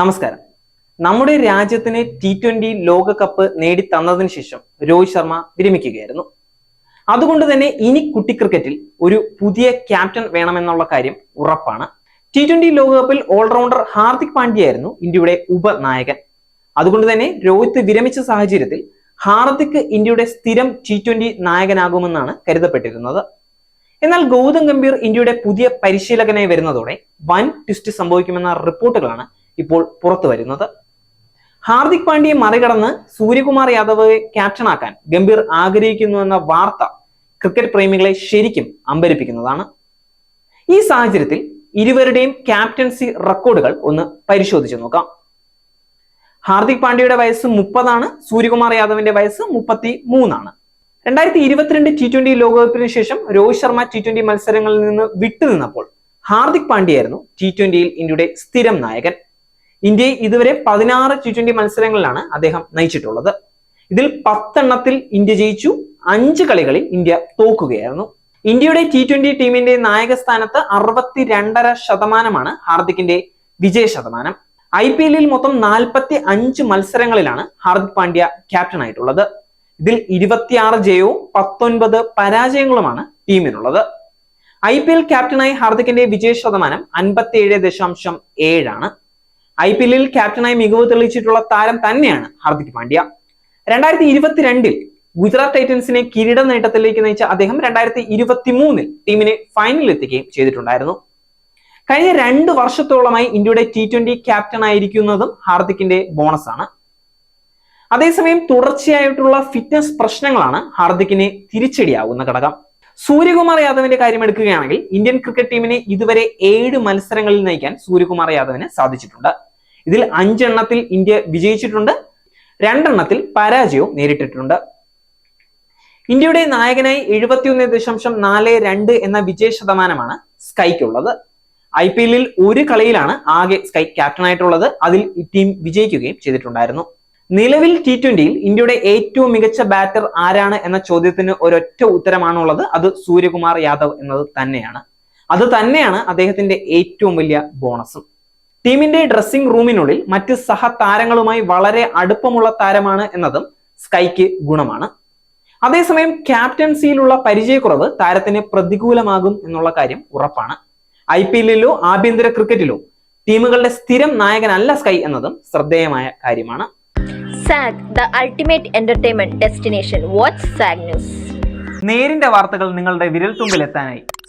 നമസ്കാരം. നമ്മുടെ രാജ്യത്തിന് ടി ട്വന്റി ലോകകപ്പ് നേടിത്തന്നതിന് ശേഷം രോഹിത് ശർമ്മ വിരമിക്കുകയായിരുന്നു. അതുകൊണ്ട് തന്നെ ഇനി കുട്ടി ക്രിക്കറ്റിൽ ഒരു പുതിയ ക്യാപ്റ്റൻ വേണമെന്നുള്ള കാര്യം ഉറപ്പാണ്. ടി ട്വന്റി ലോകകപ്പിൽ ഓൾറൗണ്ടർ ഹാർദിക് പാണ്ഡ്യയായിരുന്നു ഇന്ത്യയുടെ ഉപനായകൻ. അതുകൊണ്ട് തന്നെ രോഹിത് വിരമിച്ച സാഹചര്യത്തിൽ ഹാർദിക് ഇന്ത്യയുടെ സ്ഥിരം ടി ട്വന്റി നായകനാകുമെന്നാണ് കരുതപ്പെട്ടിരുന്നത്. എന്നാൽ ഗൗതം ഗംഭീർ ഇന്ത്യയുടെ പുതിയ പരിശീലകനായി വരുന്നതോടെ വൻ ട്വിസ്റ്റ് സംഭവിക്കുമെന്ന റിപ്പോർട്ടുകളാണ് ഇപ്പോൾ പുറത്തു വരുന്നത്. ഹാർദിക് പാണ്ഡ്യയെ മറികടന്ന് സൂര്യകുമാർ യാദവ് ക്യാപ്റ്റനാക്കാൻ ഗംഭീർ ആഗ്രഹിക്കുന്നു എന്ന വാർത്ത ക്രിക്കറ്റ് പ്രേമികളെ ശരിക്കും അമ്പരിപ്പിക്കുന്നതാണ്. ഈ സാഹചര്യത്തിൽ ഇരുവരുടെയും ക്യാപ്റ്റൻസി റെക്കോർഡുകൾ ഒന്ന് പരിശോധിച്ചു നോക്കാം. ഹാർദിക് പാണ്ഡ്യയുടെ വയസ്സ് മുപ്പതാണ് സൂര്യകുമാർ യാദവിന്റെ വയസ്സ് മുപ്പത്തി മൂന്നാണ് രണ്ടായിരത്തി ഇരുപത്തിരണ്ട് ടി ട്വന്റി ലോകകപ്പിന് ശേഷം രോഹിത് ശർമ്മ ടി ട്വന്റി മത്സരങ്ങളിൽ നിന്ന് വിട്ടുനിന്നപ്പോൾ ഹാർദിക് പാണ്ഡ്യയായിരുന്നു ടി ട്വന്റിയിൽ ഇന്ത്യയുടെ സ്ഥിരം നായകൻ. ഇന്ത്യയെ ഇതുവരെ പതിനാറ് ടി ട്വന്റി മത്സരങ്ങളിലാണ് അദ്ദേഹം നയിച്ചിട്ടുള്ളത്. ഇതിൽ പത്തെണ്ണത്തിൽ ഇന്ത്യ ജയിച്ചു അഞ്ച് കളികളിൽ ഇന്ത്യ തോക്കുകയായിരുന്നു ഇന്ത്യയുടെ ടി ട്വന്റി ടീമിന്റെ നായക സ്ഥാനത്ത് അറുപത്തിരണ്ടര ശതമാനമാണ് ഹാർദിക്കിന്റെ വിജയ ശതമാനം. ഐ പി എല്ലിൽ മൊത്തം നാൽപ്പത്തി അഞ്ച് മത്സരങ്ങളിലാണ് ഹാർദിക് പാണ്ഡ്യ ക്യാപ്റ്റൻ ആയിട്ടുള്ളത്. ഇതിൽ ഇരുപത്തിയാറ് ജയവും പത്തൊൻപത് പരാജയങ്ങളുമാണ് ടീമിനുള്ളത്. ഐ പി എൽ ക്യാപ്റ്റനായി ഹാർദിക്കിന്റെ വിജയ ശതമാനം അൻപത്തിയേഴ് ദശാംശം ഏഴാണ് ഐ പി എല്ലിൽ ക്യാപ്റ്റനായി മികവ് തെളിയിച്ചിട്ടുള്ള താരം തന്നെയാണ് ഹാർദിക് പാണ്ഡ്യ. രണ്ടായിരത്തി ഇരുപത്തിരണ്ടിൽ ഗുജറാത്ത് ടൈറ്റൻസിനെ കിരീട നേട്ടത്തിലേക്ക് നയിച്ച അദ്ദേഹം രണ്ടായിരത്തി ഇരുപത്തി മൂന്നിൽ ടീമിനെ ഫൈനലിൽ എത്തിക്കുകയും ചെയ്തിട്ടുണ്ടായിരുന്നു. കഴിഞ്ഞ രണ്ട് വർഷത്തോളമായി ഇന്ത്യയുടെ ടി ട്വന്റി ക്യാപ്റ്റൻ ആയിരിക്കുന്നതും ഹാർദിക്കിന്റെ ബോണസ് ആണ്. അതേസമയം തുടർച്ചയായിട്ടുള്ള ഫിറ്റ്നസ് പ്രശ്നങ്ങളാണ് ഹാർദിക്കിനെ തിരിച്ചടിയാവുന്ന ഘടകം. സൂര്യകുമാർ യാദവിന്റെ കാര്യം എടുക്കുകയാണെങ്കിൽ ഇന്ത്യൻ ക്രിക്കറ്റ് ടീമിനെ ഇതുവരെ ഏഴ് മത്സരങ്ങളിൽ നയിക്കാൻ സൂര്യകുമാർ യാദവിന് സാധിച്ചിട്ടുണ്ട്. ഇതിൽ അഞ്ചെണ്ണത്തിൽ ഇന്ത്യ വിജയിച്ചിട്ടുണ്ട് രണ്ടെണ്ണത്തിൽ പരാജയവും നേരിട്ടിട്ടുണ്ട്. ഇന്ത്യയുടെ നായകനായി എഴുപത്തിയൊന്ന് ദശാംശം നാല് രണ്ട് എന്ന വിജയ ശതമാനമാണ് സ്കൈക്കുള്ളത്. ഐ പി എല്ലിൽ ഒരു കളിയിലാണ് ആകെ സ്കൈ ക്യാപ്റ്റൻ ആയിട്ടുള്ളത് അതിൽ ടീം വിജയിക്കുകയും ചെയ്തിട്ടുണ്ടായിരുന്നു. നിലവിൽ ടി ട്വന്റിയിൽ ഇന്ത്യയുടെ ഏറ്റവും മികച്ച ബാറ്റർ ആരാണ് എന്ന ചോദ്യത്തിന് ഒരൊറ്റ ഉത്തരമാണുള്ളത്. അത് സൂര്യകുമാർ യാദവ് എന്നത് തന്നെയാണ്. അത് തന്നെയാണ് അദ്ദേഹത്തിന്റെ ഏറ്റവും വലിയ ബോണസും. ടീമിന്റെ ഡ്രസ്സിംഗ് റൂമിനുള്ളിൽ മറ്റ് സഹതാരങ്ങളുമായി വളരെ അടുപ്പമുള്ള താരമാണ് എന്നതും സ്കൈക്ക് ഗുണമാണ്. അതേസമയം ക്യാപ്റ്റൻസിയിലുള്ള പരിചയക്കുറവ് താരത്തിന് പ്രതികൂലമാകും എന്നുള്ള കാര്യം ഉറപ്പാണ്. ഐ പി എല്ലിലോ ആഭ്യന്തര ക്രിക്കറ്റിലോ ടീമുകളുടെ സ്ഥിരം നായകനല്ല സ്കൈ എന്നതും ശ്രദ്ധേയമായ കാര്യമാണ്. Saag the ultimate entertainment destination. Watch Saag news. നേരിന്റെ വാർത്തകൾ നിങ്ങളുടെ വിരൽത്തുമ്പിൽ എത്താനായി